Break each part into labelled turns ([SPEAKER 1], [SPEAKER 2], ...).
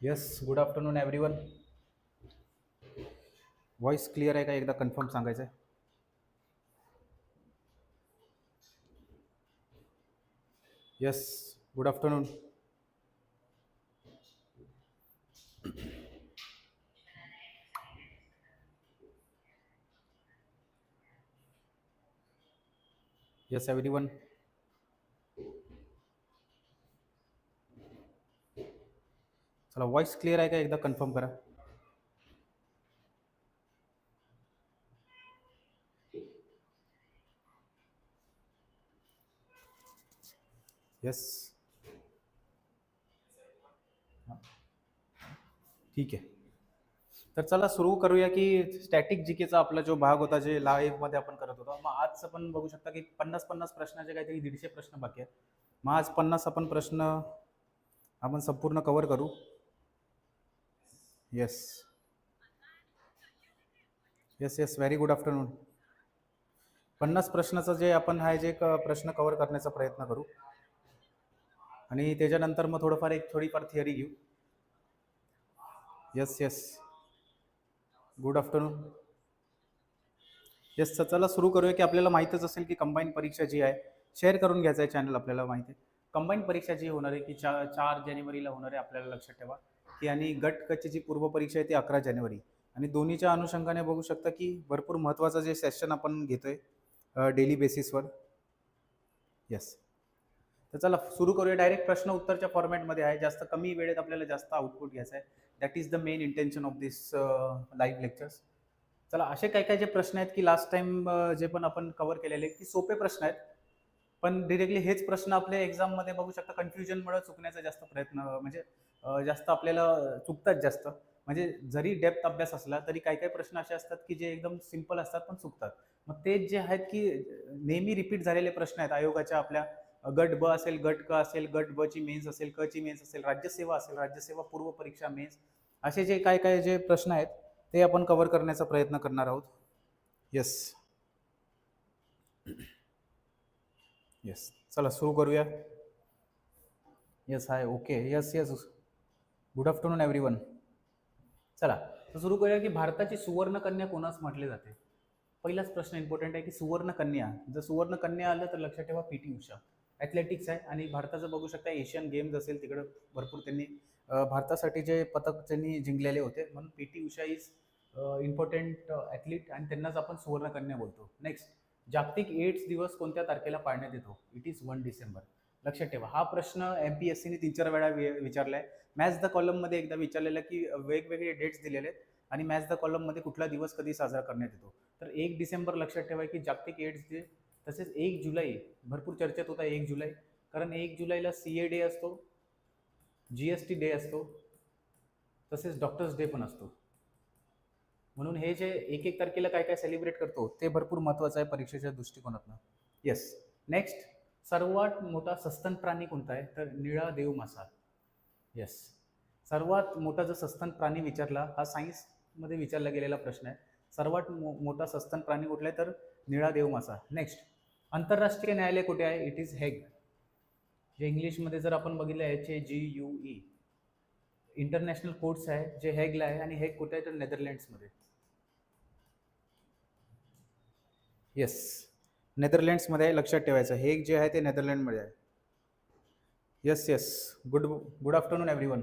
[SPEAKER 1] Yes good afternoon everyone voice clear आहे का? एकदा कन्फर्म सांगायचं आहे. Yes good afternoon yes everyone चला व्हॉइस क्लिअर आहे का? एकदा कन्फर्म करा. येस ठीक आहे. तर चला सुरू करूया की स्टॅटिक जीकेचा आपला जो भाग होता जे लाईव्हमध्ये आपण करत होतो मग आज आपण बघू शकता की पन्नास पन्नास प्रश्नाचे काहीतरी दीडशे प्रश्न बाकी आहेत. मग आज पन्नास आपण प्रश्न आपण संपूर्ण कवर करू. Yes yes yes very good afternoon पन्नास प्रश्नाचं जे आपण हा जे प्रश्न कवर करण्याचा प्रयत्न करू. आणि त्याच्यानंतर मग थोडंफार एक थोडीफार थिअरी घेऊ. Yes yes good afternoon yes तर चला सुरू करूया की आपल्याला माहीतच असेल की कंबाईन परीक्षा जी आहे शेअर करून घ्यायचं आहे चॅनल आपल्याला माहिती. आहे कंबाईन परीक्षा जी होणार आहे की चार चार जानेवारीला होणार आहे आपल्याला लक्षात ठेवा. की आणि गट कचेची जी पूर्व परीक्षा आहे ती अकरा जानेवारी. आणि दोन्हीच्या अनुषंगाने बघू शकता की भरपूर महत्त्वाचं जे सेशन आपण घेतोय डेली बेसिसवर येस तर चला सुरू करूया. डायरेक्ट प्रश्न उत्तरच्या फॉर्मॅटमध्ये आहे. जास्त कमी वेळेत आपल्याला जास्त आउटपुट घ्यायचं आहे that is the main intention of this live lectures चला असे काय काय जे प्रश्न आहेत की लास्ट टाइम जे पण आपण कव्हर केलेले आहेत की सोपे प्रश्न आहेत. पण डिरेक्टली हेच प्रश्न आपल्या एक्झाममध्ये बघू शकता. कन्फ्युजनमुळे चुकण्याचा जास्त प्रयत्न म्हणजे जास्त आपल्याला चुकतात जास्त. म्हणजे जरी डेप्थ अभ्यास असला तरी काही काही प्रश्न असे असतात की जे एकदम सिंपल असतात पण चुकतात. मग ते जे आहेत की नेहमी रिपीट झालेले प्रश्न आहेत. आयोगाच्या आपल्या गट ब असेल गट क असेल गट ब ची मेन्स असेल क ची मेन्स असेल राज्यसेवा असेल राज्यसेवा पूर्व परीक्षा मेन्स असे जे काय काय जे प्रश्न आहेत ते आपण कव्हर करण्याचा प्रयत्न करणार आहोत. येस येस चला सुरू करूया. Yes hi okay yes yes good afternoon everyone चला तर सुरू करूया की भारताची सुवर्णकन्या कोणास म्हटले जाते? पहिलाच प्रश्न इम्पॉर्टंट आहे की सुवर्णकन्या. जर सुवर्णकन्या आलं तर लक्षात ठेवा पी टी उषा. ॲथलेटिक्स आहे आणि भारताचं बघू शकता एशियन गेम्स असेल तिकडं भरपूर त्यांनी भारतासाठी जे पदक त्यांनी जिंकलेले होते म्हणून P T Usha is important athlete आणि त्यांनाच आपण सुवर्णकन्या बोलतो. नेक्स्ट जागतिक एड्स दिवस कोणत्या तारखेला पाळण्यात येतो? इट इज वन डिसेंबर लक्षात ठेवा. हा प्रश्न एम पी एस सीने तीन चार वेळा वि- विचारला आहे मॅच द कॉलममध्ये एकदा विचारलेला की वेगवेगळे डेट्स दिलेले आहेत आणि मॅच द कॉलममध्ये कुठला दिवस कधी साजरा करण्यात येतो? तर एक डिसेंबर लक्षात ठेवा की जागतिक एड्स डे तसेच एक जुलै भरपूर चर्चेत होता एक जुलै. कारण एक जुलैला सी ए डे असतो जी एस टी डे असतो तसेच डॉक्टर्स डे पण असतो. म्हणून हे जे एक एक तारखेला काय काय सेलिब्रेट करतो ते भरपूर महत्त्वाचं आहे परीक्षेच्या दृष्टिकोनातनं. येस नेक्स्ट सर्वात मोठा सस्तन प्राणी कोणता आहे? तर निळा देव मासा. येस सर्वात मोठा जो सस्तन प्राणी विचारला हा सायन्समध्ये विचारला गेलेला प्रश्न आहे. सर्वात मो मोठा सस्तन प्राणी कुठला आहे? तर निळा देव मासा. नेक्स्ट आंतरराष्ट्रीय न्यायालय कुठे आहे? इट इज हेग जे इंग्लिशमध्ये जर आपण बघितलं H A G U E international courts आहे जे हेगला आहे आणि हेग कुठे आहे? तर नेदरलँड्समध्ये येस नेदरलँड्समध्ये आहे लक्षात ठेवायचं. हे जे आहे ते नेदरलँडमध्ये आहे. Yes yes good good afternoon everyone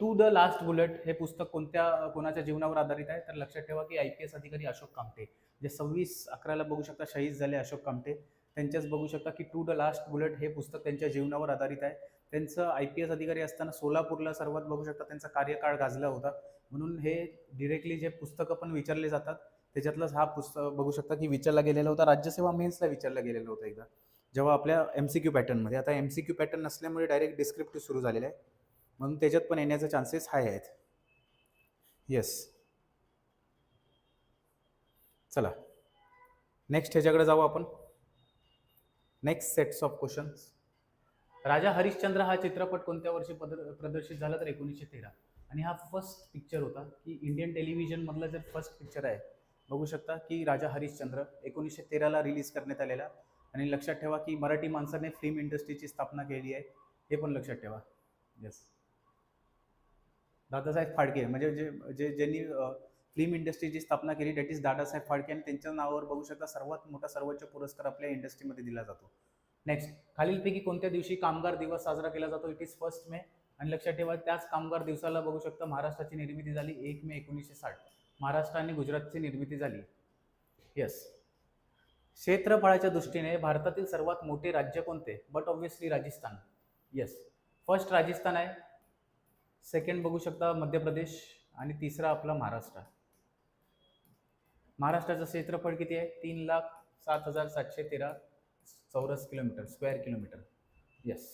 [SPEAKER 1] to the last bullet हे पुस्तक कोणत्या कोणाच्या जीवनावर आधारित आहे? तर लक्षात ठेवा की आय पी एस अधिकारी अशोक कामटे. जे सव्वीस अकराला बघू शकता शहीद झाले अशोक कामटे. त्यांच्याच बघू शकता की टू द लास्ट बुलेट हे पुस्तक त्यांच्या जीवनावर आधारित आहे. त्यांचं आय पी एस अधिकारी असताना सोलापूरला सर्वात बघू शकता त्यांचा कार्यकाळ गाजला होता. म्हणून हे डिरेक्टली जे पुस्तकं पण विचारले जातात त्याच्यातलाच हा पुस्तक बघू शकता की विचारला गेलेला होता राज्यसेवा मेन्सला विचारला गेलेला होता एकदा. जेव्हा आपल्या एम सी क्यू पॅटर्नमध्ये आता एम सी क्यू पॅटर्न नसल्यामुळे डायरेक्ट डिस्क्रिप्टिव्ह सुरू झालेलं आहे. म्हणून त्याच्यात पण येण्याचे चान्सेस हाय आहेत. येस चला. नेक्स्ट ह्याच्याकडे जाऊ आपण. Next sets of questions Raja Harishchandra हा चित्रपट कोणत्या वर्षी पद- प्रदर्शित झाला तर एकोणीसशे तेरा? आणि हा फर्स्ट पिक्चर होता की इंडियन टेलिव्हिजनमधला जर फर्स्ट पिक्चर आहे बघू शकता की राजा हरिश्चंद्र एकोणीसशे तेराला रिलीज करण्यात आलेला. आणि लक्षात ठेवा की मराठी माणसाने फिल्म इंडस्ट्रीची स्थापना केली आहे. हे पण लक्षात ठेवा. येस दादासाहेब फाळके म्हणजे जे जे ज्यांनी फिल्म इंडस्ट्रीची स्थापना केली दॅट इज दादासाहेब फाळके आणि त्यांच्या नावावर बघू शकता सर्वात मोठा सर्वोच्च पुरस्कार आपल्या इंडस्ट्रीमध्ये दिला जातो. नेक्स्ट खालीलपैकी कोणत्या दिवशी कामगार दिवस साजरा केला जातो? इट इज फर्स्ट मे आणि लक्षात ठेवा त्याच कामगार दिवसाला बघू शकता महाराष्ट्राची निर्मिती झाली एक मे एकोणीसशे साठ. महाराष्ट्र आणि गुजरातची निर्मिती झाली. येस क्षेत्रफळाच्या दृष्टीने भारतातील सर्वात मोठे राज्य कोणते? But obviously Rajasthan. Yes first Rajasthan आहे. सेकंड बघू शकता मध्य प्रदेश आणि तिसरा आपला महाराष्ट्र. महाराष्ट्राचं क्षेत्रफळ किती आहे? तीन लाख सात हजार सातशे तेरा चौरस kilometre square kilometre yes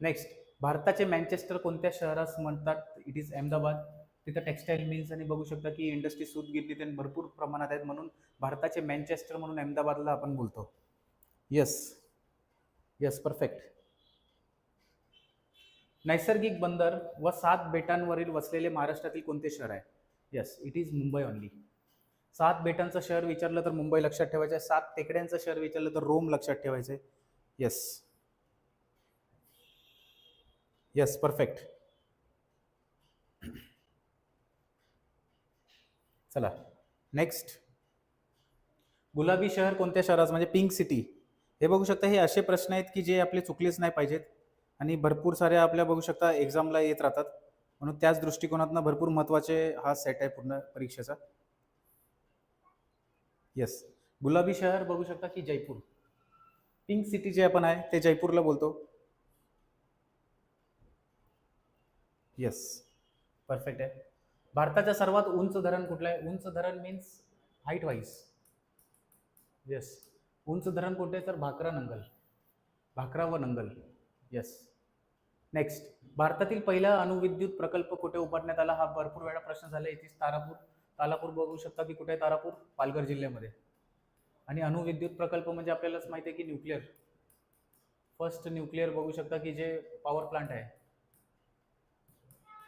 [SPEAKER 1] next भारताचे मँचेस्टर कोणत्या शहरास म्हणतात? इट इज अहमदाबाद तिथं टेक्स्टाईल मिल्स आणि बघू शकता की इंडस्ट्री सूत घेतली त्यांनी भरपूर प्रमाणात आहेत म्हणून भारताचे मॅनचेस्टर म्हणून अहमदाबादला आपण बोलतो. येस येस परफेक्ट नैसर्गिक बंदर व सात बेटांवरील वसलेले महाराष्ट्रातील कोणते शहर आहे? Yes it is Mumbai only सात बेटांचं शहर विचारलं तर मुंबई लक्षात ठेवायचं आहे. सात टेकड्यांचं शहर विचारलं तर रोम लक्षात ठेवायचं आहे. येस येस परफेक्ट चला. नेक्स्ट गुलाबी शहर कोणत्या शहराचं म्हणजे पिंक सिटी हे बघू शकता हे असे प्रश्न आहेत की जे आपले चुकलेच नाही पाहिजेत आणि भरपूर साऱ्या आपल्या बघू शकता एक्झामला येत राहतात. म्हणून त्याच दृष्टिकोनातनं भरपूर महत्त्वाचे हा सेट आहे पूर्ण परीक्षेचा. येस गुलाबी शहर बघू शकता की जयपूर. पिंक सिटी जे आपण आहे ते जयपूरला बोलतो. येस परफेक्ट आहे. भारताचं सर्वात उंच धरण कुठलं आहे? उंच धरण मीन्स हाईट वाईज येस उंच धरण कुठे आहे? तर भाकरा नंगल. भाकरा व नंगल. येस नेक्स्ट भारतातील पहिला अणुविद्युत प्रकल्प कुठे उभारण्यात आला? हा भरपूर वेळा प्रश्न झाला. इथेच तारापूर तालापूर बघू शकता की कुठे आहे तारापूर? पालघर जिल्ह्यामध्ये. आणि अणुविद्युत प्रकल्प म्हणजे आपल्यालाच माहिती आहे की न्यूक्लिअर फर्स्ट न्यूक्लिअर बघू शकता की जे पॉवर प्लांट आहे.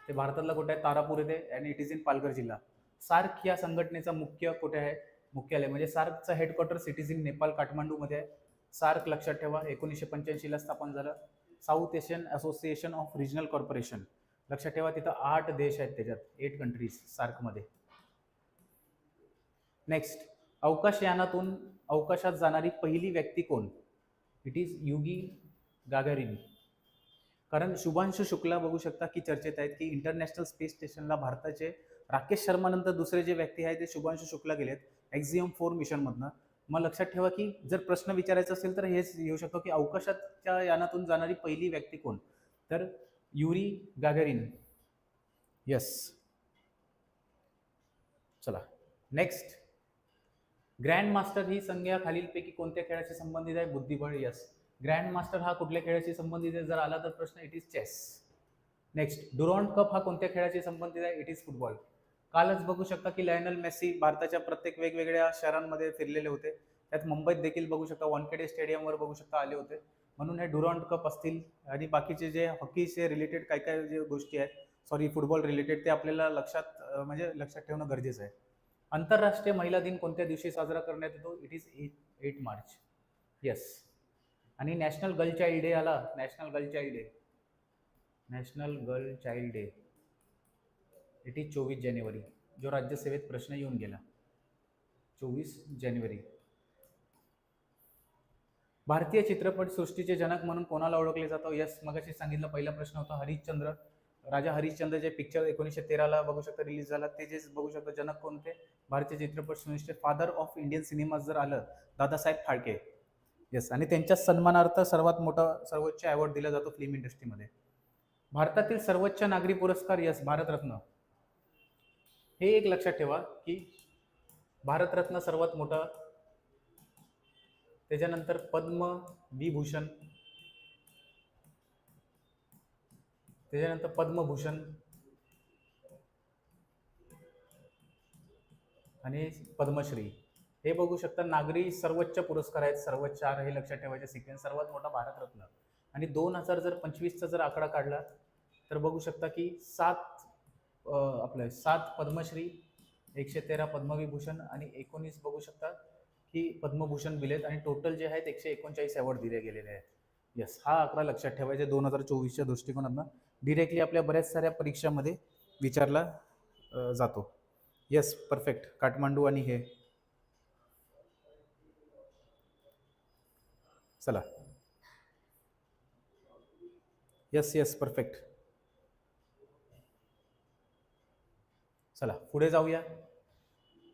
[SPEAKER 1] ते भारतातला कुठे आहे? तारापूर येथे आणि इट इज इन पालघर जिल्हा. सार्क या संघटनेचा मुख्य कुठे आहे? मुख्यालय म्हणजे सार्कचं हेडक्वार्टर सिटीज इन नेपाळ काठमांडूमध्ये आहे. सार्क लक्षात ठेवा एकोणीसशे पंच्याऐंशीला स्थापन झालं. South Asian Association of Regional Corporation लक्षात ठेवा तिथं आठ देश आहेत त्याच्यात एट कंट्रीज सार्कमध्ये. नेक्स्ट अवकाशयानातून अवकाशात जाणारी पहिली व्यक्ती कोण? इट इज युगी गागारिनी कारण शुभांशु शुक्ला बघू शकता की चर्चेत आहेत की इंटरनॅशनल स्पेस स्टेशनला भारताचे राकेश शर्मानंतर दुसरे जे व्यक्ती आहेत ते शुभांशु शुक्ला गेलेत एक्झियम फोर मिशनमधनं मग लक्षात ठेवा की जर प्रश्न विचारायचा असेल तर हेच येऊ शकतो की अवकाशाच्या यानातून जाणारी पहिली व्यक्ती कोण? तर युरी गागरिन. यस चला नेक्स्ट ग्रँड मास्टर ही संज्ञा खालीलपैकी कोणत्या खेळाशी संबंधित आहे? बुद्धिबळ यस ग्रँड मास्टर हा कुठल्या खेळाशी संबंधित आहे? जर आला तर प्रश्न it is chess next Durand cup हा कोणत्या खेळाशी संबंधित आहे? इट इज फुटबॉल कालच बघू शकता की लायनल मेस्सी भारताच्या प्रत्येक वेगवेगळ्या शहरांमध्ये फिरलेले होते. त्यात मुंबईत देखील बघू शकता वानखेडे स्टेडियमवर बघू शकता आले होते. म्हणून हे डुरॉन्ड कप असतील. आणि बाकीचे जे हॉकीचे रिलेटेड काय काय जे गोष्टी आहेत सॉरी फुटबॉल रिलेटेड ते आपल्याला लक्षात म्हणजे लक्षात ठेवणं गरजेचं आहे. आंतरराष्ट्रीय महिला दिन कोणत्या दिवशी साजरा करण्यात येतो? It is eight eight March yes आणि नॅशनल गर्ल चाइल्ड डे आला. National girl child day. National girl child day. It is चोवीस जानेवारी. जो राज्यसेवेत प्रश्न येऊन गेला. चोवीस जानेवारी. भारतीय चित्रपटसृष्टीचे जनक म्हणून कोणाला ओळखले जातं? यस मगाशी सांगितलं पहिला प्रश्न होता हरिश्चंद्र. राजा हरिश्चंद्र जे पिक्चर एकोणीसशे तेराला बघू शकता रिलीज झाला. ते जे बघू शकता जनक कोणते भारतीय चित्रपटसृष्टी फादर ऑफ इंडियन सिनेमा जर आलं दादासाहेब फाळके. येस आणि त्यांच्या सन्मानार्थ सर्वात मोठा सर्वोच्च अवॉर्ड दिला जातो फिल्म इंडस्ट्रीमध्ये भारतातील सर्वोच्च नागरी पुरस्कार यस भारतरत्न. हे एक लक्षात ठेवा की भारतरत्न सर्वात मोठा त्याच्यानंतर पद्म विभूषण त्याच्यानंतर पद्मभूषण आणि पद्मश्री. हे बघू शकता नागरी सर्वोच्च पुरस्कार आहेत. सर्वोच्च चार हे लक्षात ठेवायचे. सिक्वेन्स सर्वात मोठा भारतरत्न आणि दोन हजार जर पंचवीसचा जर आकडा काढला तर बघू शकता की सात आपलं सात पद्मश्री एकशे तेरा पद्मविभूषण आणि एकोणीस बघू शकता की पद्मभूषण दिलेत. आणि टोटल जे आहेत एकशे एकोणचाळीस अवॉर्ड दिले गेलेले आहेत. येस हा आकडा लक्षात ठेवायचा दोन हजार चोवीसच्या दृष्टिकोनातनं डिरेक्टली आपल्या बऱ्याच साऱ्या परीक्षामध्ये विचारला जातो. येस परफेक्ट काठमांडू आणि हे. चला. येस येस परफेक्ट चला पुढे जाऊया.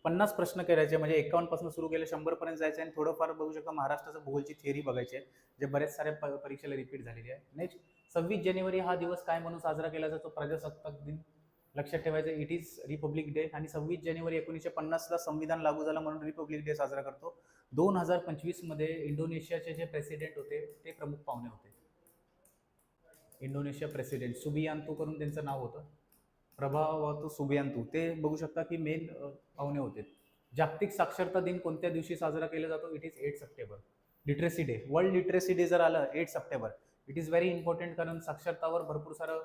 [SPEAKER 1] पन्नास प्रश्न करायचे म्हणजे एकावन्नपासून सुरू केले शंभरपर्यंत जायचं जायचे आणि थोडंफार बघू शकता महाराष्ट्राचं भूगोलची थिअरी बघायची आहे जे बऱ्याच साऱ्या प- परीक्षेला रिपीट झालेली आहे. नेक्स्ट सव्वीस जानेवारी हा दिवस काय म्हणून साजरा केला जातो? प्रजासत्ताक दिन. लक्षात ठेवायचं इट इज रिपब्लिक डे आणि सव्वीस जानेवारी एकोणीसशे पन्नासला संविधान लागू झालं म्हणून रिपब्लिक डे साजरा करतो. दोन हजार पंचवीसमध्ये इंडोनेशियाचे जे प्रेसिडेंट होते ते प्रमुख पाहुणे होते. इंडोनेशिया प्रेसिडेंट सुबियांतू करून त्यांचं नाव होतं. प्रभावतो सुबियांतू. ते बघू शकता की मेन पाहुणे होते. जागतिक साक्षरता दिन कोणत्या दिवशी साजरा केला जातो? It is eight September. Literacy day world literacy day जर आलं eight September. It is very important कारण साक्षरतावर भरपूर सारं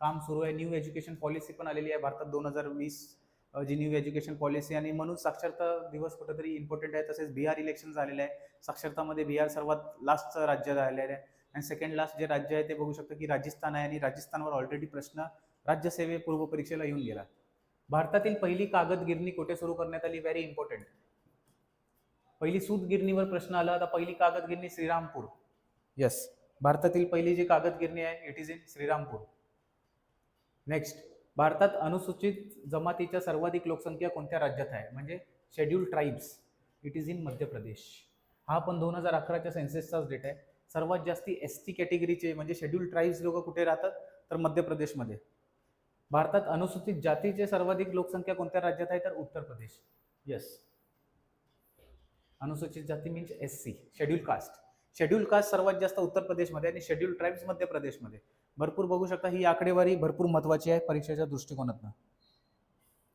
[SPEAKER 1] काम सुरू आहे. न्यू एज्युकेशन पॉलिसी पण आलेली आहे. भारतात दोन हजार वीस जी न्यू एज्युकेशन पॉलिसी आणि म्हणून साक्षरता दिवस कुठेतरी इम्पॉर्टंट आहे. तसेच बिहार इलेक्शन झालेलं आहे. साक्षरतामध्ये बिहार सर्वात लास्टचं राज्य झालेलं आहे. आणि सेकंड लास्ट जे राज्य आहे ते बघू शकतो की राजस्थान आहे आणि राजस्थानवर ऑलरेडी प्रश्न राज्यसेवे पूर्वपरीक्षेला येऊन गेला. भारतातील पहिली कागद गिरणी कुठे सुरू करण्यात आली? व्हेरी इम्पॉर्टंट पहिली सूत गिरणीवर प्रश्न आला. आता पहिली कागद गिरणी श्रीरामपूर. येस भारतातील पहिली जी कागद गिरणी आहे it is in Shrirampur. Next भारतात अनुसूचित जमातीच्या सर्वाधिक लोकसंख्या कोणत्या राज्यात आहे? म्हणजे schedule tribes it is in Madhya Pradesh. हा पण दोन हजार अकराच्या सेन्सेसचाच डेटा आहे. सर्वात जास्ती एस टी कॅटेगरीचे म्हणजे शेड्यूल ट्राईब्स लोक कुठे राहतात? तर मध्य प्रदेशमध्ये. भारतात अनुसूचित जातीचे सर्वाधिक लोकसंख्या कोणत्या राज्यात आहे? तर उत्तर प्रदेश. येस अनुसूचित जाती means S C schedule caste schedule caste सर्वात जास्त उत्तर प्रदेशमध्ये आणि शेड्यूल ट्राईब्स मध्य प्रदेशमध्ये. भरपूर बघू शकता ही आकडेवारी भरपूर महत्वाची आहे परीक्षेच्या दृष्टिकोनातनं.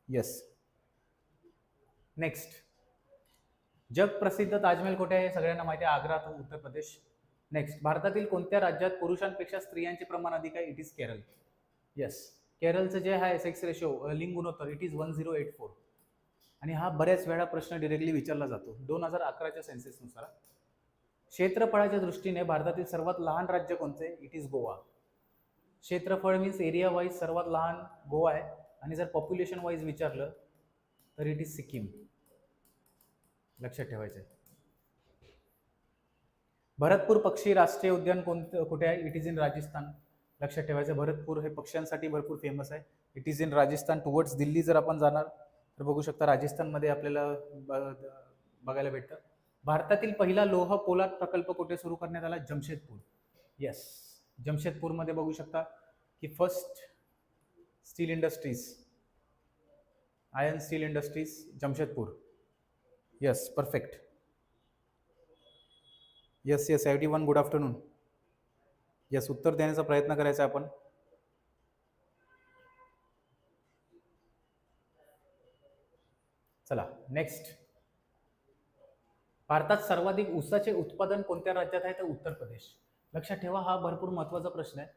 [SPEAKER 1] येस नेक्स्ट जगप्रसिद्ध ताजमहल कुठे आहे सगळ्यांना माहिती आहे आग्रा तो उत्तर प्रदेश. नेक्स्ट भारतातील कोणत्या राज्यात पुरुषांपेक्षा स्त्रियांचे प्रमाण अधिक आहे? इट इज केरळ येस केरळचं जे आहे सेक्स रेशो लिंग गुणोत्तर it is one zero eight four आणि हा बऱ्याच वेळा प्रश्न डिरेक्टली विचारला जातो. दोन हजार अकराच्या सेन्सेसनुसार क्षेत्रफळाच्या दृष्टीने भारतातील सर्वात लहान राज्य कोणते? It is Goa. क्षेत्रफळ मीन्स एरिया वाईज सर्वात लहान गोवा आहे. आणि जर पॉप्युलेशन वाईज विचारलं तर इट इज सिक्कीम. लक्षात ठेवायचं आहे भरतपूर पक्षी राष्ट्रीय उद्यान कोणतं कुठे आहे? It is in Rajasthan. लक्षात ठेवायचं भरतपूर हे पक्ष्यांसाठी भरपूर फेमस आहे. It is in Rajasthan towards Delhi जर आपण जाणार तर बघू शकता राजस्थानमध्ये आपल्याला ब- बघायला भेटतं. भारतातील पहिला लोह पोलाद प्रकल्प कुठे सुरू करण्यात आला? जमशेदपूर. येस जमशेदपूरमध्ये बघू शकता की first steel industries iron steel industries Jamshedpur. Yes perfect yes yes everyone good afternoon yes उत्तर देण्याचा प्रयत्न करायचा आहे आपण. चला नेक्स्ट भारतात सर्वाधिक ऊसाचे उत्पादन कोणत्या राज्यात आहे? तर उत्तर प्रदेश. लक्षात ठेवा हा भरपूर महत्त्वाचा प्रश्न आहे.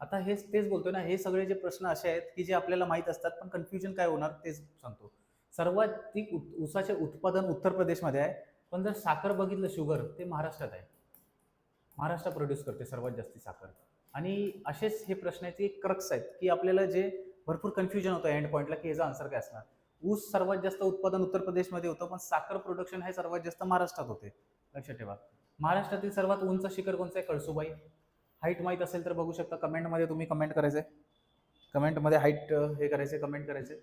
[SPEAKER 1] आता हेच तेच बोलतोय ना हे सगळे जे प्रश्न असे आहेत की जे आपल्याला माहीत असतात पण कन्फ्युजन काय होणार तेच सांगतो. सर्वाधिक उत- ऊसाचे उत्पादन उत्तर प्रदेशमध्ये आहे पण जर साखर बघितलं शुगर ते महाराष्ट्रात आहे. महाराष्ट्र प्रोड्यूस करते सर्वात जास्ती साखर. आणि असेच हे प्रश्नाचे एक क्रक्स आहेत की आपल्याला जे भरपूर कन्फ्युजन होतं एंड पॉईंटला की याचा आन्सर काय असणार? ऊस सर्वात जास्त उत्पादन उत्तर प्रदेशमध्ये होतं पण साखर प्रोडक्शन हे सर्वात जास्त महाराष्ट्रात होते. लक्षात ठेवा. महाराष्ट्रातील सर्वात उंच शिखर कोणतं आहे? कळसुबाई. हाईट माहीत असेल तर बघू शकता. कमेंटमध्ये तुम्ही कमेंट करायचं. आहे कमेंटमध्ये हाईट हे करायचे कमेंट करायचे.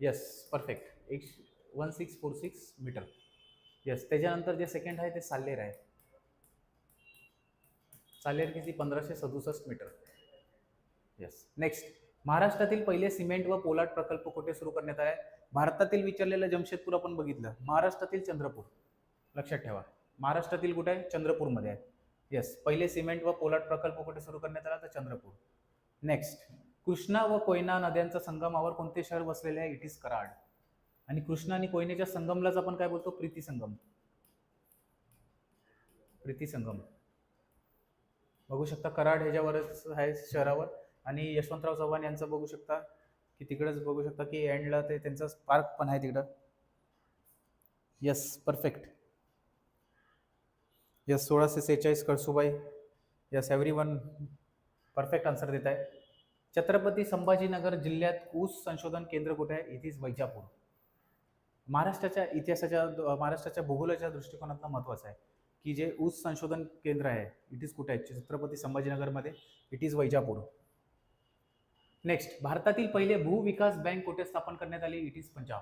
[SPEAKER 1] येस परफेक्ट एक one six four six metre yes त्याच्यानंतर जे सेकंड आहे ते साल्लेर आहे. साल्लेर किती? पंधराशे सदुसष्ट मीटर येस नेक्स्ट महाराष्ट्रातील पहिले सिमेंट व पोलाट प्रकल्प कुठे सुरू करण्यात आले? भारतातील विचारलेलं जमशेदपूर आपण बघितलं. महाराष्ट्रातील चंद्रपूर. लक्षात ठेवा. महाराष्ट्रातील कुठे आहे? चंद्रपूरमध्ये आहे. येस पहिले सिमेंट व पोलाद प्रकल्प कुठे सुरू करण्यात आला? तर चंद्रपूर. नेक्स्ट कृष्णा व कोयना नद्यांच्या संगमावर कोणते शहर वसलेले आहे? It is Karad. आणि कृष्णा आणि कोयनेच्या संगमलाच आपण काय बोलतो? प्रीती संगम. प्रीती संगम. बघू शकता कराड ह्याच्यावरच आहे शहरावर. आणि यशवंतराव चव्हाण यांचं बघू शकता. की तिकडंच बघू शकता की एंडला ते त्यांचं पार्क पण आहे तिकडं. येस परफेक्ट यस सोळाशे सेहेचाळीस Kalsubai yes everyone perfect answer देत आहे. छत्रपती संभाजीनगर जिल्ह्यात ऊस संशोधन केंद्र कुठे आहे? It is Vaijapur. महाराष्ट्राच्या इतिहासाच्या महाराष्ट्राच्या भूगोलाच्या दृष्टिकोनातनं महत्त्वाचं आहे की जे ऊस संशोधन केंद्र आहे इट इज कुठे आहे? छत्रपती संभाजीनगरमध्ये इट इज वैजापूर. नेक्स्ट भारतातील पहिले भूविकास बँक कुठे स्थापन करण्यात आली? It is Punjab.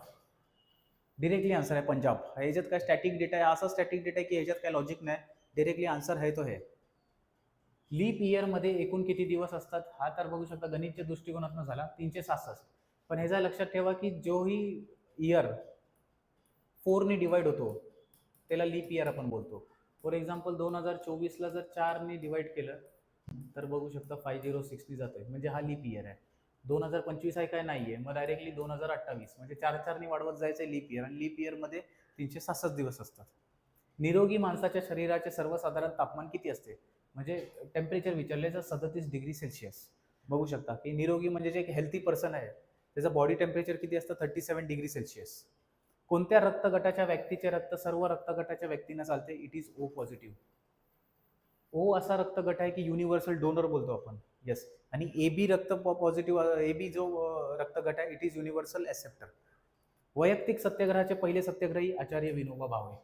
[SPEAKER 1] Directly answer आहे पंजाब. ह्याच्यात काय स्टॅटिक डेटा आहे? असा स्टॅटिक डेटा आहे की ह्याच्यात काय लॉजिक नाही? डिरेक्टली आन्सर आहे तो हे. लीप इयरमध्ये एकूण किती दिवस असतात? हा तर बघू शकता गणितच्या दृष्टिकोनातून झाला तीनशे सहासष्ट. पण ह्याचा लक्षात ठेवा की जोही इयर फोरने डिवाईड होतो त्याला लीप इयर आपण बोलतो. फॉर एक्झाम्पल दोन हजार चोवीसला जर चारने डिवाईड केलं तर बघू शकता फाय झिरो सिक्सनी आहे म्हणजे हा लीप इयर आहे. दोन हजार पंचवीस आहे काय नाही आहे मग डायरेक्टली दोन हजार अठ्ठावीस. म्हणजे चार चारने वाढवत जायचं आहे लीप इयर. आणि लीप इयरमध्ये तीनशे सहासष्ट दिवस असतात. निरोगी माणसाच्या शरीराचे सर्वसाधारण तापमान किती असते? म्हणजे टेम्परेचर विचारले तर सदतीस डिग्री सेल्सिअस बघू शकता की निरोगी म्हणजे जे एक हेल्थी पर्सन आहे त्याचं बॉडी टेम्परेचर किती असतं? थर्टी सेवन डिग्री सेल्सिअस कोणत्या रक्तगटाच्या व्यक्तीचे रक्त सर्व रक्तगटाच्या व्यक्तींना चालते? It is O positive O असा रक्तगट आहे की युनिव्हर्सल डोनर बोलतो आपण. येस आणि ए बी रक्त पॉझिटिव्ह ए बी जो रक्तगट आहे इट इज युनिव्हर्सल ॲसेप्टर वैयक्तिक सत्याग्रहाचे पहिले सत्याग्रही Acharya Vinoba Bhave.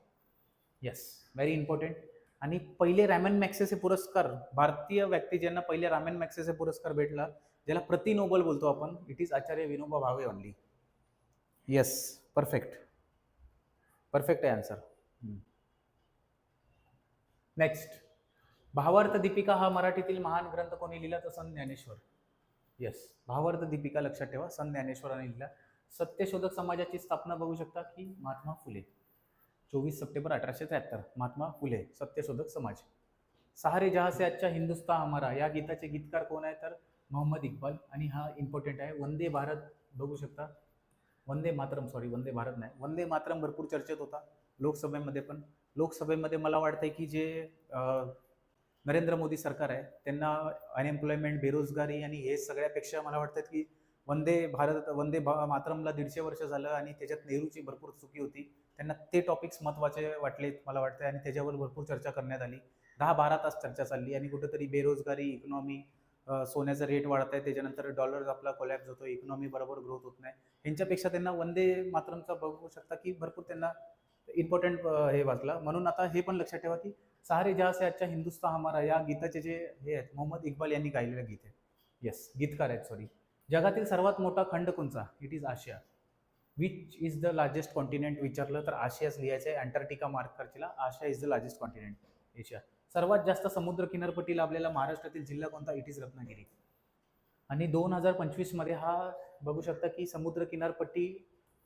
[SPEAKER 1] Yes very important आणि पहिले रॅमन मॅक्सेसे पुरस्कार भारतीय व्यक्ती ज्यांना पहिले रॅमन मॅक्सेसे पुरस्कार भेटला ज्याला प्रति नोबल बोलतो आपण it is Acharya Vinoba Bhave only yes perfect perfect आहे आन्सर नेक्स्ट भावार्थ दीपिका हा मराठीतील महान ग्रंथ कोणी लिहिला तर संत ज्ञानेश्वर. येस भावार्थ दीपिका लक्षात ठेवा संत ज्ञानेश्वरांनी लिहिला. सत्यशोधक समाजाची स्थापना बघू शकता की महात्मा फुले. चोवीस सप्टेंबर अठराशे त्र्याहत्तर महात्मा फुले सत्यशोधक समाज. सहारे जहा से अच्छा हिंदुस्ता हमारा या गीताचे गीतकार कोण आहे तर मोहम्मद इक्बाल आणि हा इम्पॉर्टंट आहे. वंदे भारत बघू शकता. वंदे मातरम सॉरी वंदे भारत नाही. वंदे मातरम भरपूर चर्चेत होता लोकसभेमध्ये पण. लोकसभेमध्ये मला वाटतंय की जे नरेंद्र मोदी सरकार आहे त्यांना अनएम्प्लॉयमेंट बेरोजगारी आणि हे सगळ्यापेक्षा मला वाटतं की वंदे भारत वंदे भा मातरमला दीडशे वर्ष झालं आणि त्याच्यात नेहरूची भरपूर चुकी होती. त्यांना ते टॉपिक्स महत्त्वाचे वाटले मला वाटतं आणि त्याच्यावर भरपूर चर्चा करण्यात आली. दहा बारा तास चर्चा चालली आणि कुठेतरी बेरोजगारी इकॉनॉमी सोन्याचा रेट वाढत आहे त्याच्यानंतर डॉलर आपला कोलॅप्स होतो इकॉनॉमी बरोबर ग्रोथ होत नाही. ह्यांच्यापेक्षा त्यांना वंदे मातरमचा बघू शकता की भरपूर त्यांना इम्पॉर्टंट हे वाचला. म्हणून आता हे पण लक्षात ठेवा की सहारे जहा से आजच्या हिंदुस्तान हमारा या गीताचे जे हे आहेत मोहम्मद इक्बाल यांनी गायलेलं गीत आहे येस गीतकार आहेत सॉरी जगातील सर्वात मोठा खंड कोणचा? It is Asia which is the largest continent विचारलं तर आशियाच लिहायचं आहे Antarctica mark करतीला Asia is the largest continent Asia सर्वात जास्त समुद्र किनारपट्टीला आपल्याला महाराष्ट्रातील जिल्हा कोणता? It is Ratnagiri. आणि दोन हजार पंचवीसमध्ये हा बघू शकता की समुद्र किनारपट्टी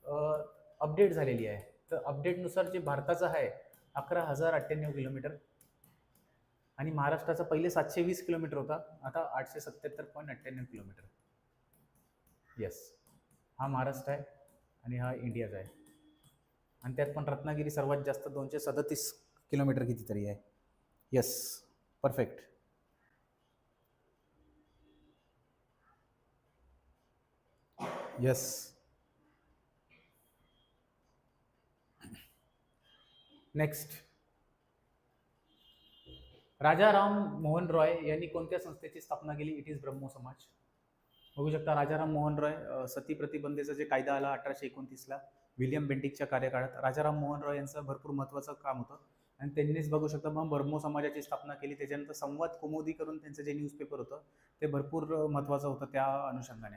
[SPEAKER 1] अपडेट झालेली आहे. तर अपडेटनुसार जे भारताचं आहे अकरा हजार अठ्ठ्याण्णव किलोमीटर. आणि महाराष्ट्राचा पहिले सातशे वीस किलोमीटर होता आता आठशे सत्याहत्तर पॉईंट अठ्ठ्याण्णव किलोमीटर. येस हा महाराष्ट्र आहे. आणि हा इंडियाचा आहे. आणि त्यात पण रत्नागिरी सर्वात जास्त दोनशे सदतीस किलोमीटर कितीतरी आहे. Yes perfect yes next Raja Ram Mohan Roy यांनी कोणत्या संस्थेची स्थापना केली? इट इज ब्रह्मो समाज. बघू शकता राजाराम मोहन रॉय सती प्रतिबंधेचा जे कायदा आला अठराशे एकोणतीसला विलियम बेंटिकच्या कार्यकाळात राजाराम मोहन रॉय यांचं भरपूर महत्त्वाचं काम होतं. आणि त्यांनीच बघू शकता मग ब्रह्मो समाजाची स्थापना केली त्याच्यानंतर संवाद कुमुदी करून त्यांचं जे न्यूजपेपर होतं ते भरपूर महत्त्वाचं होतं त्या अनुषंगाने.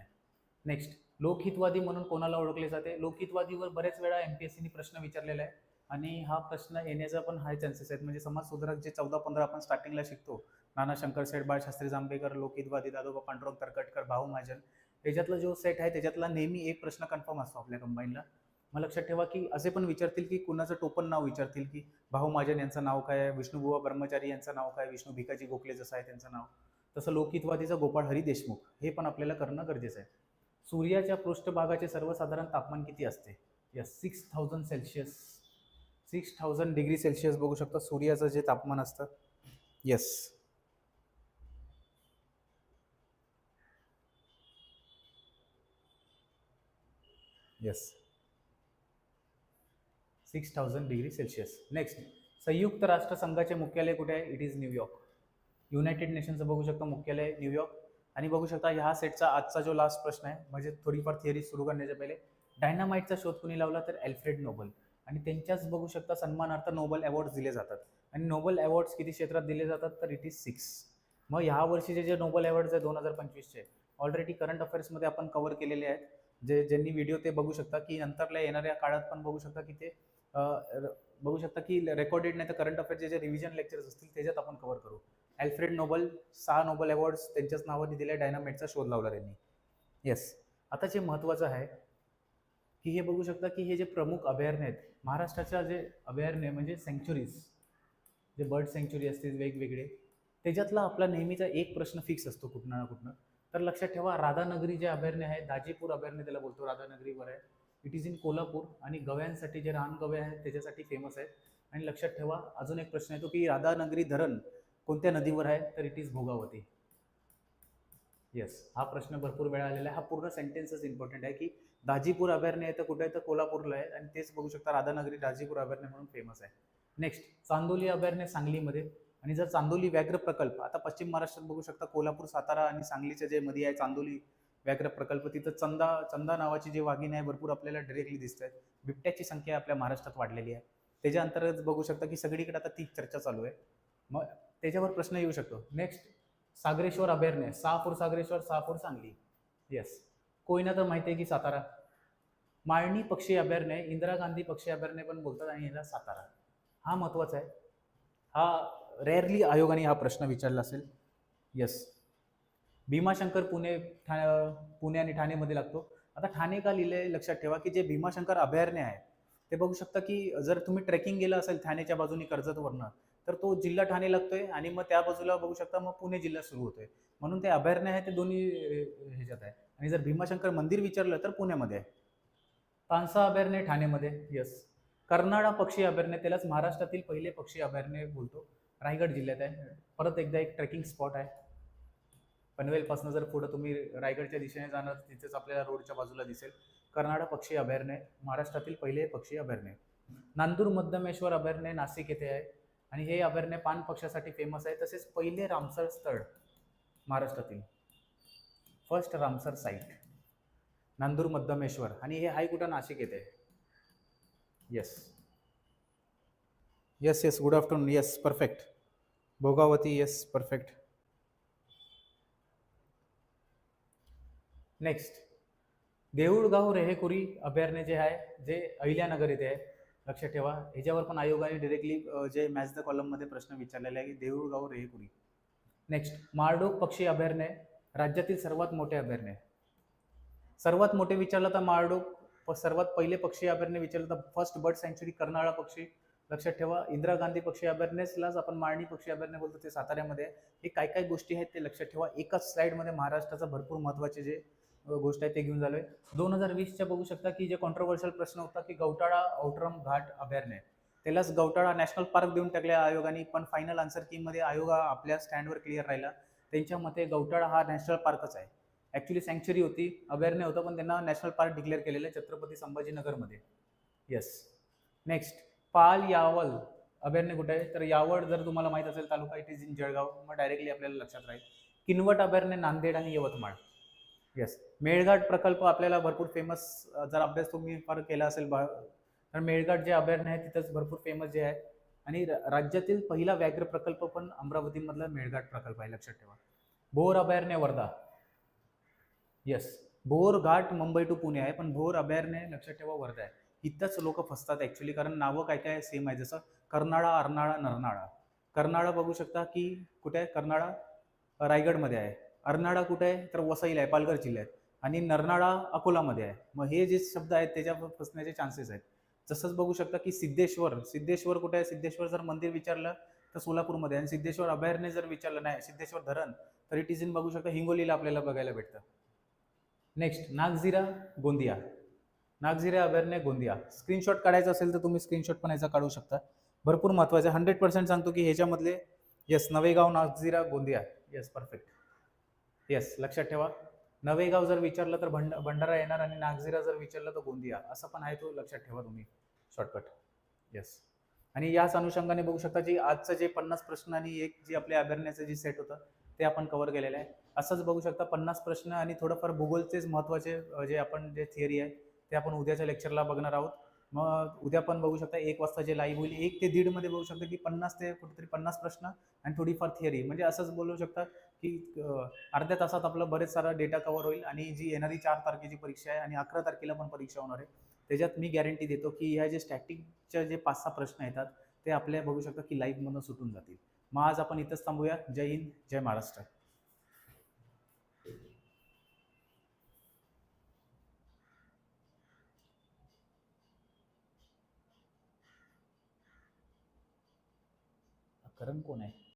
[SPEAKER 1] नेक्स्ट लोकहितवादी म्हणून कोणाला ओळखले जाते? लोकहितवादीवर बऱ्याच वेळा एम पी एस सीने प्रश्न विचारलेला आहे. आणि हा प्रश्न येण्याचा पण हाय चान्सेस आहेत. म्हणजे समाज सुधारक जे चौदा पंधरा आपण स्टार्टिंगला शिकतो नाना शंकर सेठ बाळशास्त्री जांभेकर लोकहितवादी दादोबा पांडुरंग तरकटकर भाऊ महाजन त्याच्यातला जो सेट आहे त्याच्यातला नेहमी एक प्रश्न कन्फर्म असतो आपल्या कंबाईनला मग लक्षात ठेवा की असे पण विचारतील की कुणाचं टोपण नाव विचारतील की भाऊ महाजन यांचं नाव काय आहे विष्णुबुवा ब्रह्मचारी यांचं नाव काय विष्णू भिकाजी गोखले जसं आहे त्यांचं नाव. तसं लोकहितवादीचं गोपाळ हरी देशमुख हे पण आपल्याला करणं गरजेचं आहे. सूर्याच्या पृष्ठभागाचे सर्वसाधारण तापमान किती असते? Yes six thousand Celsius six thousand degree Celsius बघू शकता सूर्याचं जे तापमान असतं. Yes yes six thousand degree Celsius next संयुक्त राष्ट्रसंघाचे मुख्यालय कुठे आहे? It is New York United नेशनचं बघू शकता मुख्यालय न्यूयॉर्क आणि बघू शकता ह्या सेटचा आजचा जो लास्ट प्रश्न आहे म्हणजे थोडीफार थिअरी सुरू करण्याच्या पहिले डायनामाइटचा शोध कुणी लावला तर अल्फ्रेड नोबल आणि त्यांच्याच बघू शकता सन्मानार्थ नोबल अवॉर्ड दिले जातात. आणि नोबल अवॉर्ड्स किती क्षेत्रात दिले जातात? तर इट इज सिक्स मग ह्या वर्षीचे जे नोबल अवॉर्ड्स आहे दोन हजार पंचवीसचे ऑलरेडी करंट अफेअर्समध्ये आपण कव्हर केलेले आहेत. जे ज्यांनी व्हिडिओ ते बघू शकता की नंतरला येणाऱ्या काळात पण बघू शकता की ते र- बघू शकता की रेकॉर्डेड नाही तर करंट अफेअरचे जे रिव्हिजन लेक्चर्स असतील त्याच्यात आपण कव्हर करू. अल्फ्रेड नोबल सहा नोबल अवॉर्ड्स त्यांच्याच नावाने दिले डायनामेटचा शोध लावला त्यांनी. येस आता जे महत्त्वाचं आहे की हे बघू शकता की हे जे प्रमुख अभयारण्य आहेत महाराष्ट्राच्या जे अभयारण्य म्हणजे सँक्च्युरीज जे बर्ड सँक्च्युरी असतील वेगवेगळे त्याच्यातला आपला नेहमीचा एक प्रश्न फिक्स असतो कुठनं ना कुठनं. तर लक्षात ठेवा राधानगरी जे अभयारण्य आहे दाजीपूर अभयारण्य त्याला बोलतो राधानगरीवर आहे. इट इज इन कोल्हापूर आणि गव्यांसाठी जे रानगवे आहेत त्याच्यासाठी फेमस आहे आणि लक्षात ठेवा अजून एक प्रश्न येतो की राधानगरी धरण कोणत्या नदीवर आहे? तर इट इज भोगावती. येस हा प्रश्न भरपूर वेळा आलेला आहे. हा पूर्ण सेंटेन्सच इम्पॉर्टंट आहे की दाजीपूर अभयारण्य आहे तर कुठे आहे? तर कोल्हापूरला आहे. आणि तेच बघू शकता राधानगरी दाजीपूर अभयारण्य म्हणून फेमस आहे. नेक्स्ट चांदोली अभयारण्य सांगलीमध्ये. आणि जर चांदोली व्याघ्र प्रकल्प आता पश्चिम महाराष्ट्रात बघू शकता कोल्हापूर सातारा आणि सांगलीच्या जे मध्ये आहे चांदोली व्याघ्र प्रकल्प तिथं चंदा चंदा नावाची जी वाघिणी आहे भरपूर आपल्याला डिरेक्टली दिसत आहेत. बिबट्याची संख्या आपल्या महाराष्ट्रात वाढलेली आहे. त्याच्या अंतर्गत बघू शकता की सगळीकडे आता ती चर्चा चालू आहे. मग त्याच्यावर प्रश्न येऊ शकतो. नेक्स्ट सागरेश्वर अभयारण्य सहापूर सागरेश्वर सहापूर सांगली. येस कोयना तर माहिती आहे की सातारा. माळणी पक्षी अभयारण्य इंदिरा गांधी पक्षी अभयारण्य पण बोलतात आणि याला सातारा. हा महत्त्वाचा आहे. हा रेअरली आयोगाने हा प्रश्न विचारला असेल. येस भीमाशंकर पुणे ठा पुणे आणि ठाणेमध्ये लागतो. आता ठाणे का लिहिलंय? लक्षात ठेवा की जे भीमाशंकर अभयारण्य आहे ते बघू शकता की जर तुम्ही ट्रेकिंग गेलं असेल ठाण्याच्या बाजूने कर्जतवरनं तर तो जिल्हा ठाणे लागतोय आणि मग त्या बाजूला बघू शकता मग पुणे जिल्हा सुरू होतोय. म्हणून ते अभयारण्य आहे ते दोन्ही ह्याच्यात आहे. आणि जर भीमाशंकर मंदिर विचारलं तर पुण्यामध्ये आहे. पानसा अभयारण्य ठाणेमध्ये. यस कर्नाळा पक्षी अभयारण्य त्यालाच महाराष्ट्रातील पहिले पक्षी अभयारण्य बोलतो. रायगड जिल्ह्यात आहे. परत एकदा एक ट्रेकिंग स्पॉट आहे. पनवेलपासून जर पुढं तुम्ही रायगडच्या दिशेने जाणार तिथेच आपल्याला रोडच्या बाजूला दिसेल. कर्नाळा पक्षी अभयारण्य महाराष्ट्रातील पहिले पक्षी अभयारण्य. नांदूर मध्यमेश्वर अभयारण्य नाशिक येथे आहे. आणि हे अभयारण्य पान पक्षासाठी फेमस आहे. तसेच पहिले रामसर स्थळ महाराष्ट्रातील. First Ramsar site Nandur Madhyameshwar आणि हे आहे कुठं नाशिक येथे yes yes yes good afternoon yes perfect Bhogavati yes perfect next Deulgaon Rehekuri अभयारण्य जे आहे जे अहिल्यानगर येथे आहे लक्षात ठेवा. ह्याच्यावर पण आयोगाने डिरेक्टली जे मॅच द कॉलममध्ये प्रश्न विचारलेले आहे की देऊळगाव रेहेकुरी. नेक्स्ट माळडोक पक्षी अभयारण्य राज्यातील सर्वात मोठे अभयारण्य. सर्वात मोठे विचारलं तर माळडोक सर्वात पहिले पक्षी अभयारण्य विचारलं तर फर्स्ट बर्ड सँच्युरी कर्नाळा पक्षी. लक्षात ठेवा इंदिरा गांधी पक्षी अभयारण्यालाच आपण माळणी पक्षी अभयारण्य बोलतो ते साताऱ्यामध्ये. हे काय काय गोष्टी आहेत ते लक्षात ठेवा. एकाच स्लाईडमध्ये महाराष्ट्राचा भरपूर महत्त्वाचे जे गोष्ट आहे ते घेऊन झालोय दोन हजार वीसच्या बघू शकता की जे कॉन्ट्रोवर्शियल प्रश्न होता की गौटाळा औटरम घाट अभयारण्य. त्यालाच गौटाळा नॅशनल पार्क देऊन टाकल्या आयोगाने पण फायनल आन्सर कीमध्ये आयोग आपल्या स्टँडवर क्लिअर राहिला. त्यांच्या मते गौटाळा हा नॅशनल पार्कच आहे. ॲक्च्युली सँक्च्युरी होती. अभयारण्य होतं पण त्यांना नॅशनल पार्क डिक्लेअर केलेलं आहे Chhatrapati संभाजीनगरमध्ये. Yes next Pal Yawal. अभयारण्य कुठे आहे? तर यावळ जर तुम्हाला माहीत असेल तालुका इट इज इन जळगाव. मग डायरेक्टली आपल्याला लक्षात राहील. किनवट अभयारण्य नांदेड आणि यवतमाळ. येस मेळघाट प्रकल्प आपल्याला भरपूर फेमस जर अभ्यास तुम्ही फार केला असेल बा- तर मेळघाट जे अभयारण्य आहे तिथंच भरपूर फेमस जे आहे. आणि र- राज्यातील पहिला व्याघ्र प्रकल्प पण अमरावतीमधला मेळघाट प्रकल्प आहे लक्षात ठेवा. भोर अभयारण्य Wardha. Yes Bhor Ghat Mumbai to Pune आहे पण भोर अभयारण्य लक्षात ठेवा वर्धा आहे. इथंच लोक फसतात ॲक्च्युली कारण नावं काय काय सेम आहे जसं कर्नाळा अर्नाळा नरनाळा. कर्नाळा बघू शकता की कुठे आहे? कर्नाळा रायगडमध्ये आहे. अर्नाळा कुठे आहे? तर वसईला आहे पालघर जिल्ह्यात. आणि नरनाळा अकोलामध्ये आहे. मग हे जे शब्द आहेत त्याच्या फसण्याचे चान्सेस आहेत. जसंच बघू शकता की सिद्धेश्वर सिद्धेश्वर कुठे आहे? सिद्धेश्वर जर मंदिर विचारलं तर सोलापूरमध्ये आहे. आणि सिद्धेश्वर अभयारण्य जर विचारलं नाही सिद्धेश्वर धरण तर इट इज इन बघू शकता हिंगोलीला आपल्याला बघायला भेटतं. नेक्स्ट नागझिरा गोंदिया. नागझिरा अभयारण्य गोंदिया. स्क्रीनशॉट काढायचा असेल तर तुम्ही स्क्रीनशॉट पण याचा काढू शकता. भरपूर महत्त्वाचं आहे. हंड्रेड पर्सेंट सांगतो की ह्याच्यामधले yes Navegaon Nagzira Gondia. Yes perfect yes लक्षात ठेवा. नवेगाव जर विचारलं तर भंड भंडारा येणार आणि नागझिरा जर विचारलं तर गोंदिया. असं पण आहे तो लक्षात ठेवा तुम्ही. शॉर्टकट येस आणि याच अनुषंगाने बघू शकता जी आजचं जे पन्नास प्रश्न आणि एक जे आपल्या अभयारण्याचं जे सेट होतं ते आपण कवर केलेलं आहे. असंच बघू शकता पन्नास प्रश्न आणि थोडंफार भूगोलचेच महत्त्वाचे जे आपण जे थिअरी आहे ते आपण उद्याच्या लेक्चरला बघणार आहोत. मग उद्या पण बघू शकता एक वाजता जे लाईव्ह होईल एक ते दीडमध्ये बघू शकता की पन्नास ते कुठेतरी पन्नास प्रश्न आणि थोडीफार थिअरी म्हणजे असंच बोलू शकता की अर्ध्या तासात आपलं बरेच सारा डेटा कवर होईल आणि जी येणारी चार तारखेची परीक्षा आहे आणि अकरा तारखेला पण परीक्षा होणार आहे. त्याच्यात मी गॅरंटी देतो की ह्या जे स्टॅटिकच्या जे पाच सहा प्रश्न येतात ते आपल्या बघू शकता की लाईव्हमधून सुटून जातील. मग आज आपण इथंच थांबूया. जय हिंद जय महाराष्ट्र. करण कोण आहे?